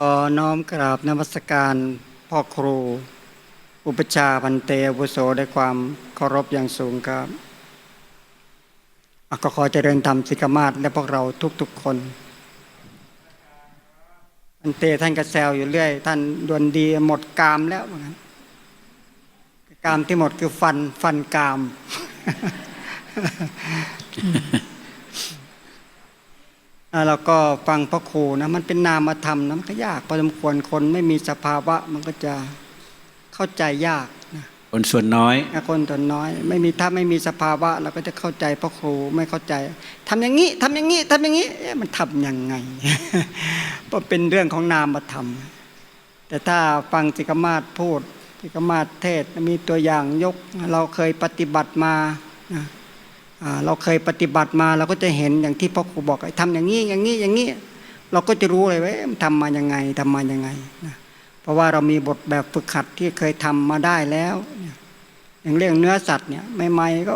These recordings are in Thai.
ขอน้อมกราบนมัสการพ่อครู อุปชาพันเตอาวุโสด้วยความเคารพอย่างสูงครับก็ขอเจริญธรรมสิกมาศและพวกเราทุกๆคนพันเตท่านก็แซวอยู่เรื่อย ท่านดวนดีหมดกามแล้วว่างั้นกามที่หมดคือฟันฟันกาม อะเราก็ฟังพระครูนะมันเป็นนามธรรมนะมันก็ยากพอสมควรคนไม่มีสภาวะมันก็จะเข้าใจยากนะคนส่วนน้อยอะคนตัวน้อย ไม่มีถ้าไม่มีสภาวะ เราก็จะเข้าใจพระครูไม่เข้าใจทำอย่างนี้ทำอย่างนี้ทำอย่างนี้เอ๊ะมันทำยังไงเพราะเป็นเรื่องของนามธรรม แต่ถ้าฟังสิกมาศพูดสิกมาศเทศน์มีตัวอย่างยกเราเคยปฏิบัติมานะอ่า เราเคยปฏิบัติมาเราก็จะเห็นอย่างที่พ่อครูบอกไอ้ทำอย่างนี้อย่างนี้อย่างนี้ เราก็จะรู้เลยว่ามันทำมายังไงทำมายังไงนะเพราะว่าเรามีบทแบบฝึกหัดที่เคยทำมาได้แล้ว อย่างเรื่องเนื้อสัตว์เนี่ยใหม่ๆก็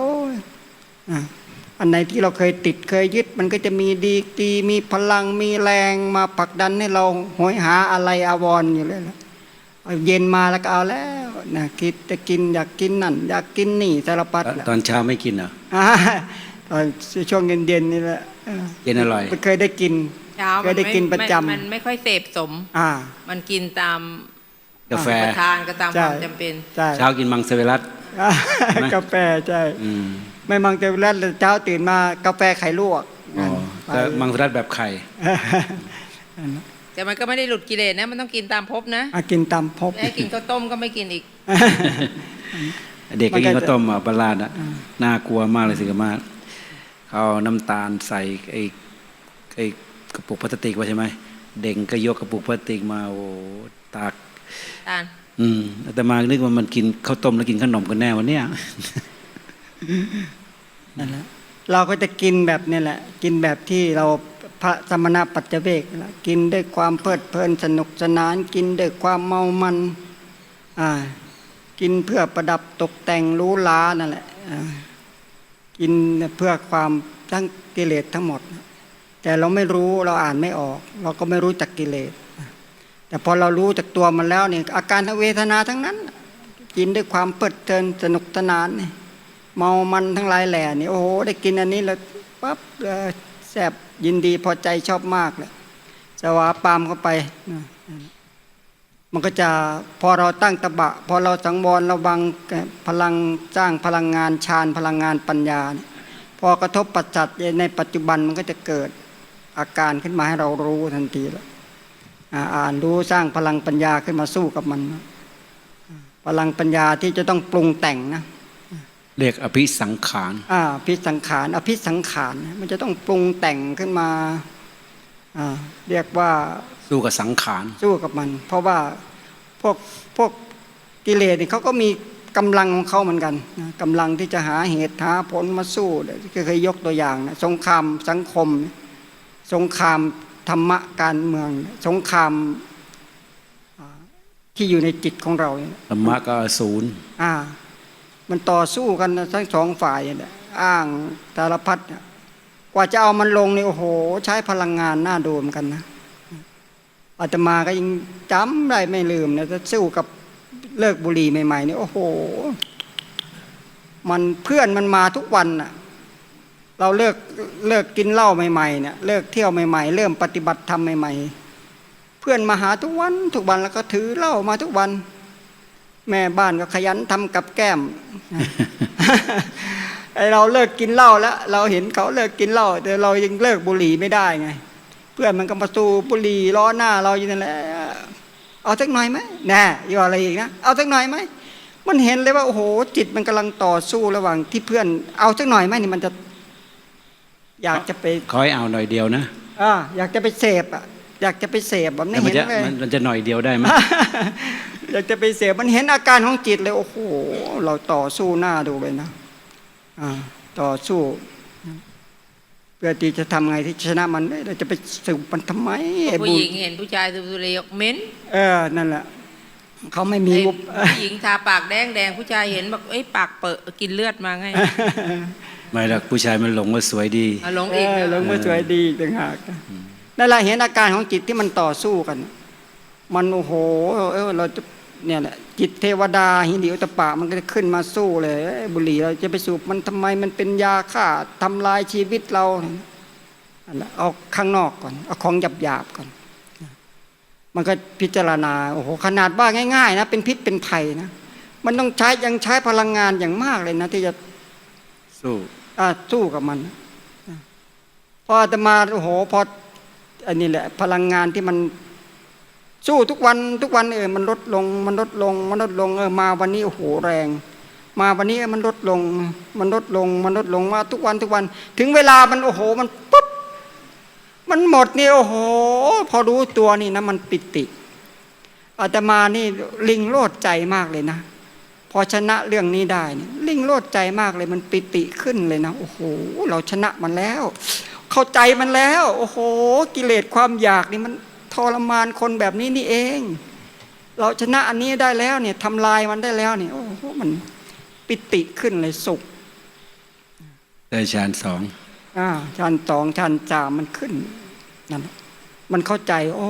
อันไหนที่เราเคยติดเคยยึด มันก็จะมีดีดีมีพลังมีแรงมาผลักดันให้เราโหยหาอะไรอาวรณ์อยู่เลยละ เอาเย็นมาแล้วก็เอาแล้วนะคิดจะกินอยากกินนั่น อยากกินนี่สารพัดแหละตอนเช้าไม่กินเหรออ่าตอนช่วงเย็นๆนี่แหละเออเย็นอร่อยเคยได้กินเช้าเคยได้กินประจำมันไม่ค่อยเสพสม อ่า มันกินตามกาแฟประทานก็ตามใช่ความจำเป็นใช่เช้ากินมังสวิรัตอ่าไหมกาแฟใช่อืมไม่มังแต่แรกเช้าตื่นมากาแฟไข่ลวกอ๋อไปแล้วมังสวิรัตแบบไข่ แต่มันก็ไม่ได้หลุดกิเลสนะ มันต้องกินตามภพนะอะกินตามพบแม้กินข้าวต้มก็ไม่กินอีก เด็กก็มันก็กินจะข้าวต้มอะปลาราดอะน่ากลัวมากเลยสิกมาศเขาเอาน้ำตาลใส่ไอ้ไอ้กระปุกพลาสติกไว้ใช่ไหมเด็กก็ยกกระปุกพลาสติกมาโอ้ตากตาลอืมแต่มานึกว่ามันกินข้าวต้มแล้วกินขนมกันแน่วันเนี้ยนั่นแหละเราก็จะกินแบบนี้แหละ กินแบบที่เรา พระสมณปัจเจกนะกินด้วยความเพลิดเพลินสนุกสนาน กินด้วยความเมามันกินเพื่อประดับตกแต่งรู้ล้านั่นแหละกินเพื่อความทั้งกิเลสทั้งหมด แต่เราไม่รู้เราอ่านไม่ออก เราก็ไม่รู้จักกิเลส แต่พอเรารู้จากตัวมันแล้วเนี่ยอาการทางเวทนาทั้งนั้น กินด้วยความเพลิดเพลินสนุกสนานเมามันทั้งหลายแหล่นี่โอ้โหได้กินอันนี้แล้วปั๊บ แซบยินดีพอใจชอบมากเลยจะว่าปามเข้าไปมันก็จะพอเราตั้งตะบะ พอเราสังวรระวังพลังจ้างพลังงานฌานพลังงานปัญญา พอกระทบปัจจัยในปัจจุบันมันก็จะเกิดอาการขึ้นมาให้เรารู้ทันทีแล้วอ่านรู้สร้างพลังปัญญาขึ้นมาสู้กับมัน พลังปัญญาที่จะต้องปรุงแต่งนะ เรียกอภิสังขารอ่าพิสังขาร อภิสังขารเนี่ยมันจะต้องปรุงแต่งขึ้นมาอ่าเรียกว่าสู้กับสังขารสู้กับมัน เพราะว่าพวกพวกกิเลสเนี่ยเขาก็มีกำลังของเขาเหมือนกันนะกำลังที่จะหาเหตุหาผลมาสู้ที่เคยยกตัวอย่างนะสงครามสังคม สงครามธรรมะการเมือง สงครามอ่าที่อยู่ในจิตของเราเนี่ยธรรมะก็อศูนย์อ่า มันต่อสู้กันทั้งสองฝ่ายเนี่ยอ้างสารพัดกว่าจะเอามันลงนี่โอ้โห ใช้พลังงานน่าดูเหมอนกันนะอาตมาก็ยังจำได้ไม่ลืมนะจะสู้กับเลิกบุหรี่ใหม่ๆเนี่ยโอ้โห มันเพื่อนมันมาทุกวันน่ะ เราเลิกเลิกกินเหล้าใหม่ๆเนี่ยเลิกเที่ยวใหม่ๆ เริ่มปฏิบัติธรรมใหม่ๆ เพื่อนมาหาทุกวันทุกวันแล้วก็ถือเหล้ามาทุกวัน แม่บ้านก็ขยันทำกับแก้มไอเราเลิกกินเหล้าแล้ว เราเห็นเขาเลิกกินเหล้าแต่เรายังเลิกบุหรี่ไม่ได้ไง เพื่อนมันก็มาสูบบุหรี่ล้อหน้า เราอยู่นั่นแหละเอาสักหน่อยไหมแน่อยู่อะไรอีกนะเอาสักหน่อยไหมมันเห็นเลยว่าโอ้โหจิตมันกำลังต่อสู้ระหว่างที่เพื่อน เอาสักหน่อยไหมนี่มันจะ อยากจะไปคอยเอาหน่อยเดียวนะอ่าอยากจะไปเสพอะอยากจะไปเสพแบบแต่นี้มันเห็นจะเลยมันมันจะหน่อยเดียวได้ไหม อยากจะไปเสพมันเห็นอาการของจิตเลย โอ้โห เราต่อสู้หน้าดูเลยนะอ่าต่อสู้เพื่อที่จะทำไงที่ชนะมันเอ้ยเราจะไปสืบมันทำไมไอ้ผู้บุหญิงเห็นผู้ชายสูบบุหรี่ออกเหม็นเออนั่นแหละเขาไม่มีไอ้บุบผู้หญิงทาปากแดงแดงผู้ชายเห็นบอกเอ้ยปากเปิดกินเลือดมาไงไม่หรอกผู้ชายมันหลงว่าสวยดีเอาลงเออีกอนะลงมาสวยดีอีกต่างหากนั่นแหละเห็นอาการของจิตที่มันต่อสู้กัน มันโอ้โหเออเราจะ เนี่ยแหละจิตเทวดาหิริโอตปะมันก็จะขึ้นมาสู้เลยเอ้ยบุหรี่เราจะไปสูบมันทำไมมันเป็นยาฆ่าทำลายชีวิตเราอันนั้นเอาข้างนอกก่อนเอาของหยาบหยาบๆก่อน มันก็พิจารณาโอ้โหขนาดว่าง่ายๆนะเป็นพิษเป็นภัยนะมันต้องใช้ยังใช้พลังงานอย่างมากเลยนะ ที่จะสู้อ่าสู้กับมันนะพออาตมาโอ้โหพออันนี้แหละ พลังงานที่มัน สู้ทุกวันทุกวันเออมันลดลง มันลดลง มันลดลงเออมาวันนี้โอ้โหแรง มาวันนี้มันลดลง มันลดลง มันลดลงมาทุกวันทุกวัน ถึงเวลามันโอ้โหมันปุ๊บมันหมดนี่โอ้โห พอรู้ตัวนี่นะมันปิติอาตมานี่ลิงโลดใจมากเลยนะ พอชนะเรื่องนี้ได้นี่ลิงโลดใจมากเลยมันปิติขึ้นเลยนะโอ้โหเราชนะมันแล้ว เข้าใจมันแล้ว โอ้โห กิเลสความอยากนี่มัน ทรมานคนแบบนี้นี่เอง เราชนะอันนี้ได้แล้วเนี่ยทำลายมันได้แล้วเนี่ยโอ้โหมันปิติขึ้นเลยสุข ได้ฌานสองอ่าชั้นสองชั้นสามมันขึ้นนั่นแหละมันเข้าใจ โอ้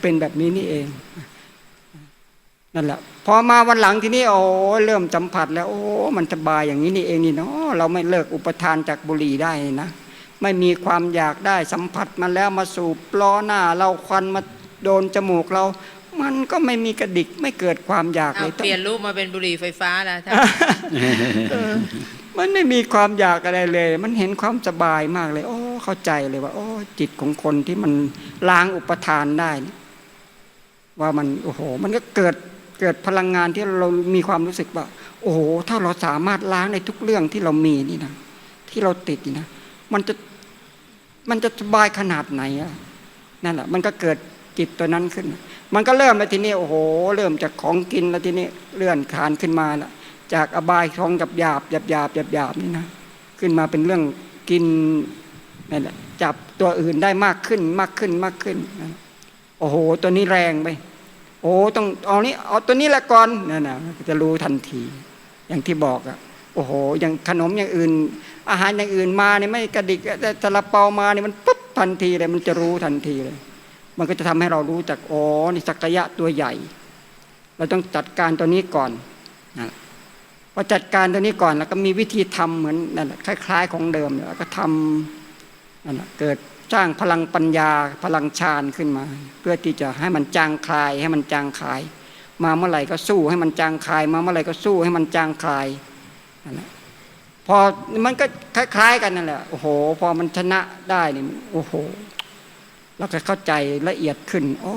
เป็นแบบนี้นี่เองนั่นแหละพอมาวันหลังทีนี้โอ้เริ่มสัมผัสแล้ว โอ้ มันสบายอย่างนี้นี่เองนี่เนาะเราไม่เลิกอุปทานจากบุหรี่ได้นะ ไม่มีความอยากได้สัมผัสมาแล้วมาสูบล้อหน้า เราควันมาโดนจมูกเรา มันก็ไม่มีกระดิกไม่เกิดความอยากเลเอายเปลี่ยนรูปมาเป็นบุหรี่ไฟฟ้าแล้วท่านเออมันไม่มีความอยากอะไรเลย มันเห็นความสบายมากเลย โอ้ เข้าใจเลยว่า โอ้ จิตของคนที่มันล้างอุปทานได้นี่ว่ามันโอ้โห มันก็เกิดเกิดพลังงานที่เรามีความรู้สึกว่า โอ้โห ถ้าเราสามารถล้างในทุกเรื่องที่เรามีนี่นะที่เราติดนี่นะ มันจะมันจะสบายขนาดไหนอะนั่นแหละมันก็เกิดจิตตัวนั้นขึ้น มันก็เริ่มแล้วทีนี้โอ้โห เริ่มจากของกินแล้วทีนี้เลื่อนขานขึ้นมาล้วจากอบายของหยาบหยาบหยาบหยาบหยาบหยาบนี่นะขึ้นมาเป็นเรื่องกินนั่นแหละจับตัวอื่นได้มากขึ้นมากขึ้นมากขึ้นโอ้โห ตัวนี้แรงไปโอ้ต้องเอานี้เอาตัวนี้ละก่อนนั่นนะจะรู้ทันที อย่างที่บอกอะ โอ้โห อย่างขนมอย่างอื่น อาหารอย่างอื่นมาเนี่ยไม่กระดิกแต่ซาลาเปามาเนี่ยมันปุ๊บทันทีเลยมันจะรู้ทันทีเลย มันก็จะทำให้เรารู้จักอ๋อนี่สักยะตัวใหญ่ เราต้องจัดการตัวนี้ก่อนนะพอจัดการตัวนี้ก่อนแล้วก็มีวิธีทำเหมือนนั่นแหละคล้าย ๆ ของเดิมแล้วก็ทำนั่นแหละเกิดสร้างพลังปัญญาพลังฌานขึ้นมา เพื่อที่จะให้มันจางคลายให้มันจางคลาย มาเมื่อไหร่ก็สู้ให้มันจางคลาย มาเมื่อไหร่ก็สู้ให้มันจางคลาย พอมันก็คล้าย ๆ กันนั่นแหละโอ้โห พอมันชนะได้นี่โอ้โหเราก็เข้าใจละเอียดขึ้น โอ้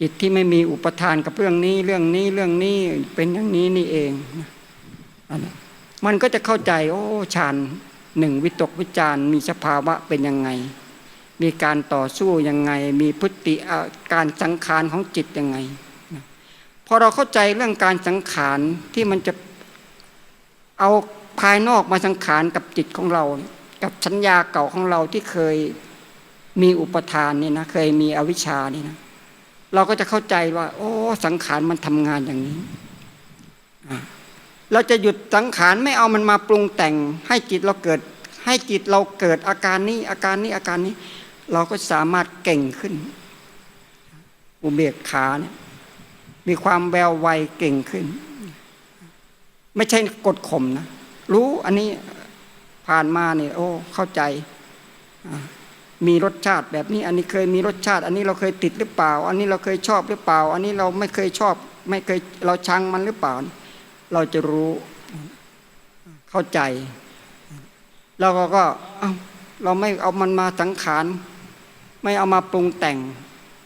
จิตที่ไม่มีอุปทานกับเรื่องนี้เรื่องนี้เรื่องนี้เป็นอย่างนี้นี่เองอันนั้นมันก็จะเข้าใจ โอ้ฌานหนึ่งวิตกวิจารมีสภาวะเป็นยังไง มีการต่อสู้ยังไง มีพฤติอะการสังขารของจิตยังไงพอเราเข้าใจเรื่องการสังขารที่มันจะ เอาภายนอกมาสังขารกับจิตของเรา กับสัญญาเก่าของเราที่เคยมีอุปทานนี่นะเคยมีอวิชชานี่นะเราก็จะเข้าใจว่า โอ้ สังขารมันทำงานอย่างนี้เราจะหยุดสังขารไม่เอามันมาปรุงแต่ง ให้จิตเราเกิด ให้จิตเราเกิดอาการนี้ อาการนี้อาการนี้ เราก็สามารถเก่งขึ้น อุเบกขาเนี่ยมีความแววไวเก่งขึ้น ไม่ใช่กดข่มนะ รู้อันนี้ผ่านมาเนี่ยโอ้เข้าใจ มีรสชาติแบบนี้ อันนี้เคยมีรสชาติ อันนี้เราเคยติดหรือเปล่า อันนี้เราเคยชอบหรือเปล่า อันนี้เราไม่เคยชอบ ไม่เคยเราชังมันหรือเปล่า เราจะรู้เข้าใจเราก็ก็เอ้าเราไม่เอามันมาสังขาร ไม่เอามาปรุงแต่ง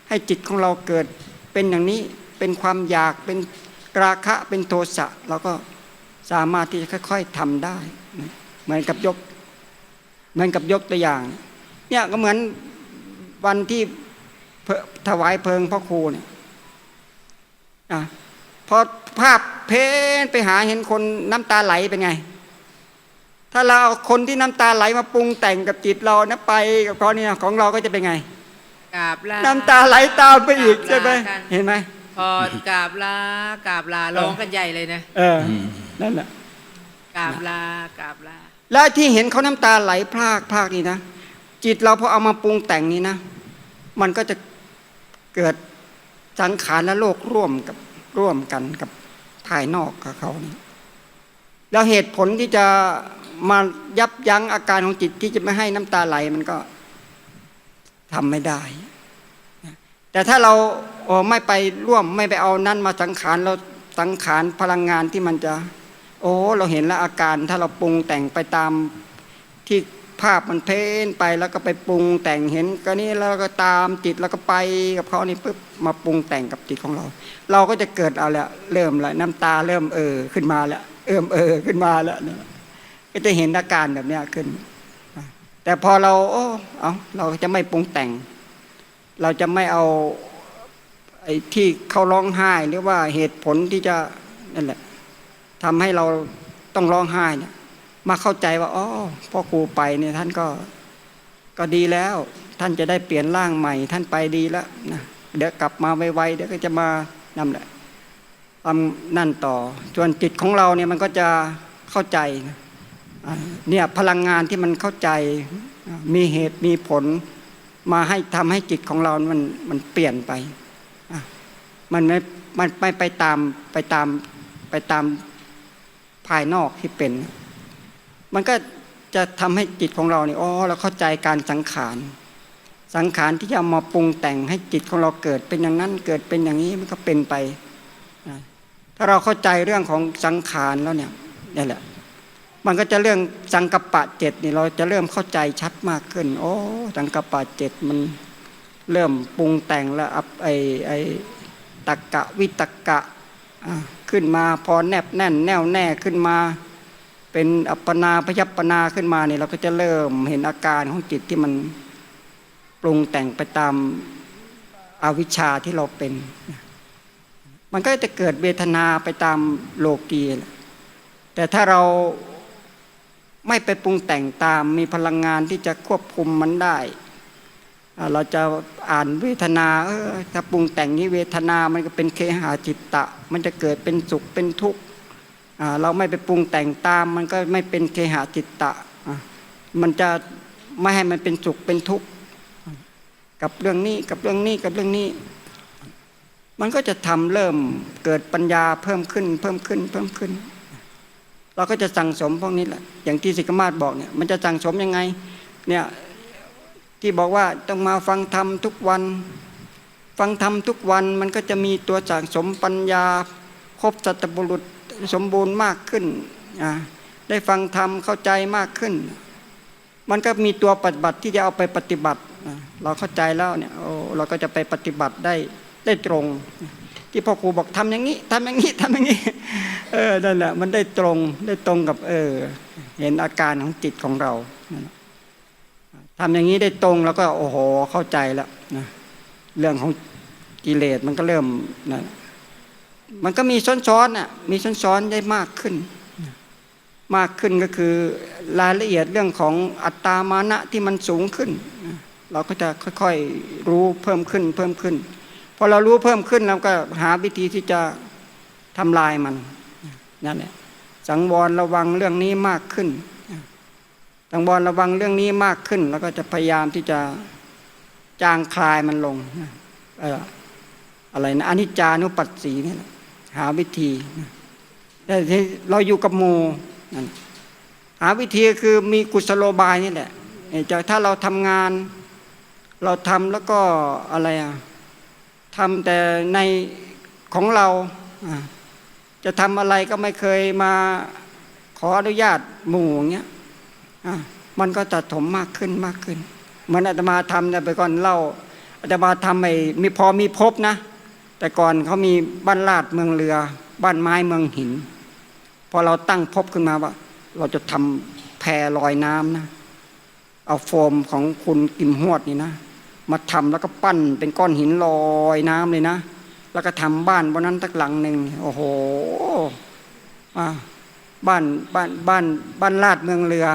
ให้จิตของเราเกิดเป็นอย่างนี้เป็นความอยากเป็นราคะเป็นโทสะเราก็ สามารถที่จะค่อย ๆทำได้ เหมือนกับยก เหมือนกับยกตัวอย่าง เนี่ยก็เหมือนวันที่เพถวายเพลิงพ่อครูเนี่ยอะพอภาพเพ้นไปหาเห็นคนน้ำตาไหลเป็นไง ถ้าเราเอาคนที่น้ำตาไหลมาปรุงแต่งกับจิตเรานะไปกับเขาเนี่ยของเราก็จะเป็นไงกราบลาน้ำตาไหลตามไปอีกกราบลาใช่ไหมกันเห็นไหมพอกราบลากราบลาร้องกันใหญ่เลยนะเออ นั่นแหละกราบลากราบลาแล้วที่เห็นเขาน้ำตาไหลพรากพรากนี่นะ จิตเราพอเอามาปรุงแต่งนี่นะ มันก็จะเกิดสังขารและโลกร่วมกับร่วมกันกับภายนอกกับเขานี่แล้วเหตุผลที่จะมายับยั้งอาการของจิตที่จะไม่ให้น้ำตาไหลมันก็ทำไม่ได้ แต่ถ้าเราเอ่อไม่ไปร่วมไม่ไปเอานั้นมาสังขารเราสังขารพลังงานที่มันจะ โอ้เราเห็นแล้วอาการถ้าเราปรุงแต่งไปตามที่ภาพมันเพ้นไปแล้วก็ไปปรุงแต่งเห็นก็นี่แล้วก็ตามจิตแล้วก็ไปกับเขานี่ปุ๊บมาปรุงแต่งกับจิตของเรา เราก็จะเกิดเอาละเริ่มละน้ำตาเริ่มเออขึ้นมาแล้วเอิ่มเออขึ้นมาแล้วเนี่ยก็จะเห็นอาการแบบนี้ขึ้น แต่พอเราโอ้เอาเราจะไม่ปรุงแต่ง เราจะไม่เอาไอ้ที่เขาร้องไห้หรือว่าเหตุผลที่จะนั่นแหละ ทำให้เราต้องร้องไห้เนี่ยมาเข้าใจว่าอ๋อพ่อครูไปเนี่ยท่านก็ก็ดีแล้ว ท่านจะได้เปลี่ยนร่างใหม่ ท่านไปดีแล้วนะเดี๋ยวกลับมาไวๆเดี๋ยวก็จะมานั่นแหละทำนั่นต่อส่วนจิตของเราเนี่ยมันก็จะเข้าใจเนี่ยพลังงานที่มันเข้าใจมีเหตุมีผล มาให้ทำให้จิตของเรามันมันเปลี่ยนไปมันไม่มันไม่ไปตามไปตามไปตาม ภายนอกที่เป็น มันก็จะทำให้จิตของเราเนี่ยอ๋อเราเข้าใจการสังขาร สังขารที่จะมาปรุงแต่งให้จิตของเราเกิดเป็นอย่างนั้นเกิดเป็นอย่างนี้มันก็เป็นไป ถ้าเราเข้าใจเรื่องของสังขารแล้วเนี่ยนี่แหละ มันก็จะเรื่องสังกปปะเจ็ดนี่เราจะเริ่มเข้าใจชัดมากขึ้น โอ้สังกปปะเจ็ดมันเริ่มปรุงแต่งแล้วอับไอไอตักกะวิตกกะอะ ขึ้นมา พอแนบแน่นแน่วแน่ขึ้นมา เป็นอัปปนาพยัปปนาขึ้นมาเนี่ยเราก็จะเริ่มเห็นอาการของจิตที่มันปรุงแต่งไปตามอาวิชชาที่เราเป็น มันก็จะเกิดเวทนาไปตามโลกีแหละแต่ถ้าเราไม่ไปปรุงแต่งตามมีพลังงานที่จะควบคุมมันได้ เราจะอ่านเวทนาเออถ้าปรุงแต่งนี้เวทนามันก็เป็นเคหาจิตตะ มันจะเกิดเป็นสุขเป็นทุกข์เราไม่ไปปรุงแต่งตามมันก็ไม่เป็นเคหาจิตตะ มันจะไม่ให้มันเป็นสุขเป็นทุกข์กับเรื่องนี้กับเรื่องนี้กับเรื่องนี้ มันก็จะทำเริ่มเกิดปัญญาเพิ่มขึ้น เพิ่มขึ้นเพิ่มขึ้น เราก็จะสั่งสมพวกนี้แหละอย่างที่สิกมาศบอกเนี่ยมันจะสั่งสมยังไงเนี่ย ที่บอกว่าต้องมาฟังธรรมทุกวัน ฟังธรรมทุกวันมันก็จะมีตัวสั่งสมปัญญาครบสัตบุรุษสมบูรณ์มากขึ้น ได้ฟังธรรมเข้าใจมากขึ้น มันก็มีตัวปฏิบัติที่จะเอาไปปฏิบัติ เราเข้าใจแล้วเนี่ยโอ้เราก็จะไปปฏิบัติได้ได้ตรง ที่พ่อครูบอกทำอย่างนี้ทำอย่างนี้ทำอย่างนี้ เออนั่นแหละมันได้ตรงได้ตรงกับเออ เห็นอาการของจิตของเรานั่นแหละ ทำอย่างนี้ได้ตรงแล้วก็โอ้โหเข้าใจแล้วนะเรื่องของกิเลสมันก็เริ่มนะมันก็มีซ้อนๆน่ะมีซ้อนๆได้มากขึ้น มากขึ้นก็คือรายละเอียดเรื่องของอัตตามานะที่มันสูงขึ้น เราก็จะค่อยๆรู้เพิ่มขึ้นเพิ่มขึ้นพอเรารู้เพิ่มขึ้นเราก็หาวิธีที่จะทำลายมันนั่นแหละสังวรระวังเรื่องนี้มากขึ้น สังวรระวังเรื่องนี้มากขึ้น แล้วก็จะพยายามที่จะจางคลายมันลงเอออะไรนะอนิจจานุปัสสีนี่หาวิธีแต่ที่เราอยู่กับหมูนั่นหาวิธีคือมีกุศโลบายนี่แหละจะถ้าเราทำงาน เราทำแล้วก็อะไรอะทำแต่ในของเราจะทำอะไรก็ไม่เคยมาขออนุญาตหมู่อย่างเงี้ย มันก็จะถมมากขึ้นมากขึ้นเหมือนอาตมาทำแต่ยไปก่อนเล่าอาตมาทำไอ้มีพอมีพบนะ แต่ก่อนเขามีบ้านลาดเมืองเรือ บ้านไม้เมืองหิน พอเราตั้งพบขึ้นมาว่า เราจะทำแพลอยน้ำนะ เอาโฟมของคุณกิมหวดนี่นะ มาทำแล้วก็ปั้นเป็นก้อนหินลอยน้ำเลยนะ แล้วก็ทำบ้านบนนั้นตักหลังหนึ่งโอ้โหอ่าบ้านบ้านบ้านบ้านลาดเมืองเรือ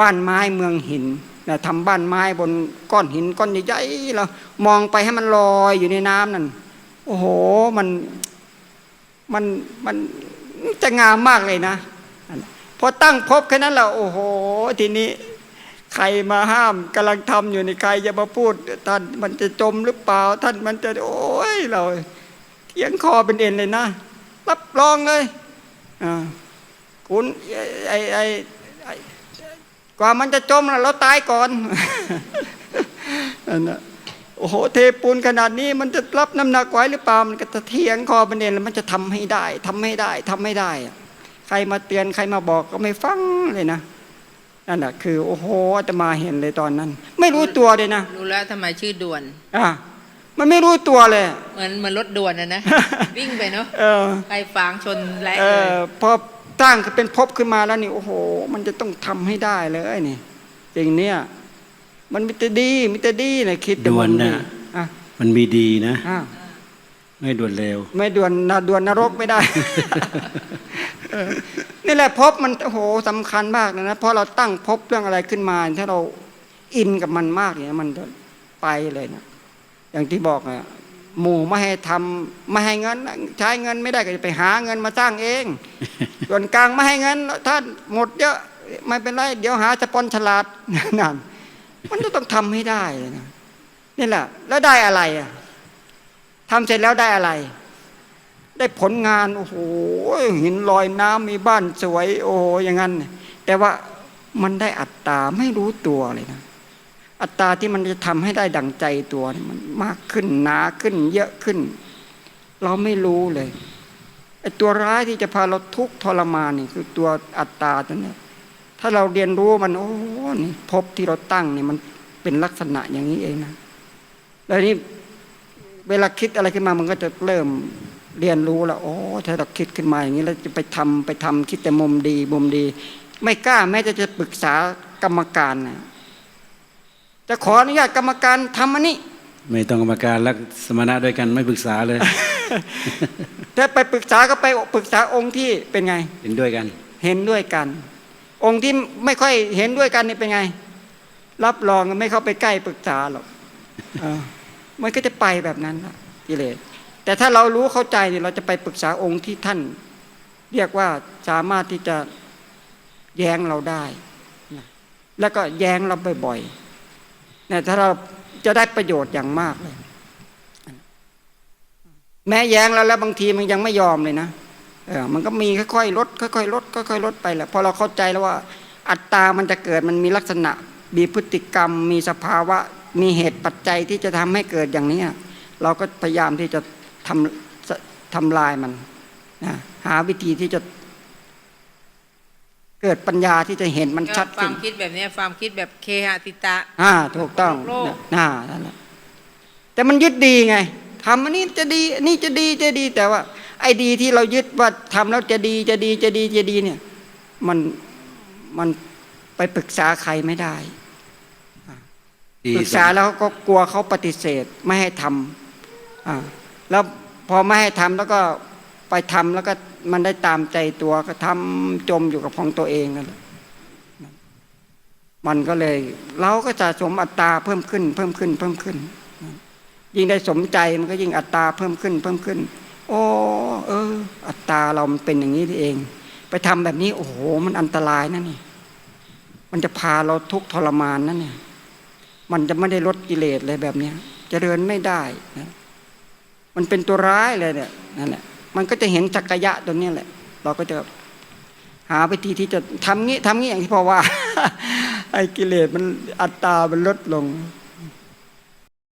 บ้านไม้เมืองหินนะทำบ้านไม้บนก้อนหินก้อนใหญ่ๆเรามองไปให้มันลอยอยู่ในน้ำนั่นโอ้โหมันมันมันจะงามมากเลยนะพอตั้งพบแค่นั้นแหละโอ้โห ทีนี้ ใครมาห้ามกำลังทำอยู่นี่ใครจะมาพูดท่านมันจะจมหรือเปล่า ท่านมันจะโอ้ยเราเถียงคอเป็นเอ็นเลยนะรับรองเลยอ่าคุณไอ้ไอ้ ว่ามันจะจมน่ะเราตายก่อนนั่นน่ะโอ้โหเทปูนขนาดนี้มันจะรับน้ำหนักไหวหรือเปล่ามันก็จะเถียงคอเป็นเอ็นแล้วมันจะทำให้ได้ทำให้ได้ทำให้ได้อะใครมาเตือนใครมาบอกก็ไม่ฟังเลยนะนั่นแหะคือ โอ้โหอาตมาเห็นเลยตอนนั้น ไม่รู้ตัวเลยนะรู้แล้วทำไมชื่อด่วนอะมันไม่รู้ตัวเลย เหมือนเหมือนรถด่วนนะนะวิ่งไปเนาะเออใครฝางชนแหละเอเลอยพอ ตั้งเป็นภพขึ้นมาแล้วนี่โอ้โห มันจะต้องทำให้ได้เลยนี่สิ่งเนี้ยมันมีแต่ดีมีแต่ดีนะคิดแต่ด่วนมัน่ะอะมันมีดีนะอะไม่ด่วนเร็ว ไม่ด่วนนะด่วนนรกไม่ได้เออนี่แหละภพมันโอ้โหสำคัญมากนะนะเพราะเราตั้งภพเรื่องอะไรขึ้นมา ถ้าเราอินกับมันมากเนี่ยมันจะไปเลยนะอย่างที่บอกอะ หมู่ไม่ให้ทำไม่ให้เงิน ใช้เงินไม่ได้ก็จะไปหาเงินมาสร้างเอง ส่วนกลางไม่ให้เงินท่านหมดเยอะไม่เป็นไรเดี๋ยวหาสปอนฉลาดนั่นมันจะต้องทำให้ได้เลยนะนี่แหละ แล้วได้อะไรอะทำเสร็จแล้วได้อะไร ได้ผลงานโอ้โหหินลอยน้ำมีบ้านสวย โอ้โหอย่างนั้นแต่ว่ามันได้อัตตาไม่รู้ตัวเลยนะ อัตราที่มันจะทำให้ได้ดังใจตัวนี่มันมากขึ้นหนาขึ้น เยอะขึ้น เราไม่รู้เลยไอ้ตัวร้ายที่จะพาเราทุกข์ทรมานนี่คือตัวอัตตาตัวเนี้ยถ้าเราเรียนรู้มันโอ้นี่ภพที่เราตั้งเนี่ยมันเป็นลักษณะอย่างนี้เองนะแล้วนี่เวลาคิดอะไรขึ้นมามันก็จะเริ่มเรียนรู้แล้วโอ้ถ้าเราคิดขึ้นมาอย่างนี้แล้วจะไปทำไปทำคิดแต่มุมดีมุมดี ไม่กล้าแม้จะจะปรึกษากรรมการนะ จะขออนุญาตกรรมการทำอันนี้ ไม่ต้องกรรมการรักสมณะด้วยกันไม่ปรึกษาเลย ถ้าไปปรึกษาก็ไปปรึกษาองค์ที่เป็นไง เห็นด้วยกัน เห็นด้วยกัน องค์ที่ไม่ค่อยเห็นด้วยกันนี่เป็นไง รับรองไม่เข้าไปใกล้ปรึกษาหรอกเออมันก็จะไปแบบนั้นละกิเลสแต่ถ้าเรารู้เข้าใจเนี่ยเราจะไปปรึกษาองค์ที่ท่าน เรียกว่าสามารถที่จะแย้งเราได้นะแล้วก็แย้งเราบ่อยๆ เนี่ยถ้าเราจะได้ประโยชน์อย่างมากเลย แม้แย้งแล้วแล้วบางทีมันยังไม่ยอมเลยนะเออมันก็มีค่อยๆลดค่อยๆลดค่อยๆลดไปแหละพอเราเข้าใจแล้วว่า อัตตามันจะเกิดมันมีลักษณะ มีพฤติกรรม มีสภาวะ มีเหตุปัจจัยที่จะทำให้เกิดอย่างนี้เราก็พยายามที่จะทำทำลายมันนะหาวิธีที่จะ เกิดปัญญาที่จะเห็นมันก็ชัดควาขึ้มนคิดแบบเนี้ยความคิดแบบเคหะติตะอ่าถูกต้องโลกน่านั่นแหละแต่มันยึดดีไงทำอันนี้จะดีอันนี้จะดีจะดีแต่ว่า ไอ้ดีที่เรายึดว่าทำแล้วจะดีจะดีจะดีจะดีเนี่ย มันมันไปปรึกษาใครไม่ได้ที่ปรึกษาแล้วก็กลัวเขาปฏิเสธไม่ให้ทำอ่าแล้วพอไม่ให้ทำแล้วก็ ไปทำแล้วก็มันได้ตามใจตัวก็ทำจมอยู่กับของตัวเองนั่นแหละมันก็เลย เราก็จะสมอัตราเพิ่มขึ้น เพิ่มขึ้น เพิ่มขึ้น ยิ่งได้สมใจมันก็ยิ่งอัตราเพิ่มขึ้น เพิ่มขึ้น โอ้เออ อัตราเรามันเป็นอย่างนี้เอง ไปทำแบบนี้ โอ้โห มันอันตรายนะนี่ มันจะพาเราทุกทรมานนั่นเนี่ย มันจะไม่ได้ลดกิเลสเลยแบบเนี้ยเจริญไม่ได้นะมันเป็นตัวร้ายเลยเนี่ยนั่นแหละ มันก็จะเห็นจักรยะตัวนี้แหละ เราก็จะหาวิธีที่จะทำงี้ทำงี้อย่างที่พ่อว่าไอ้กิเลสมันอัตตามันลดลง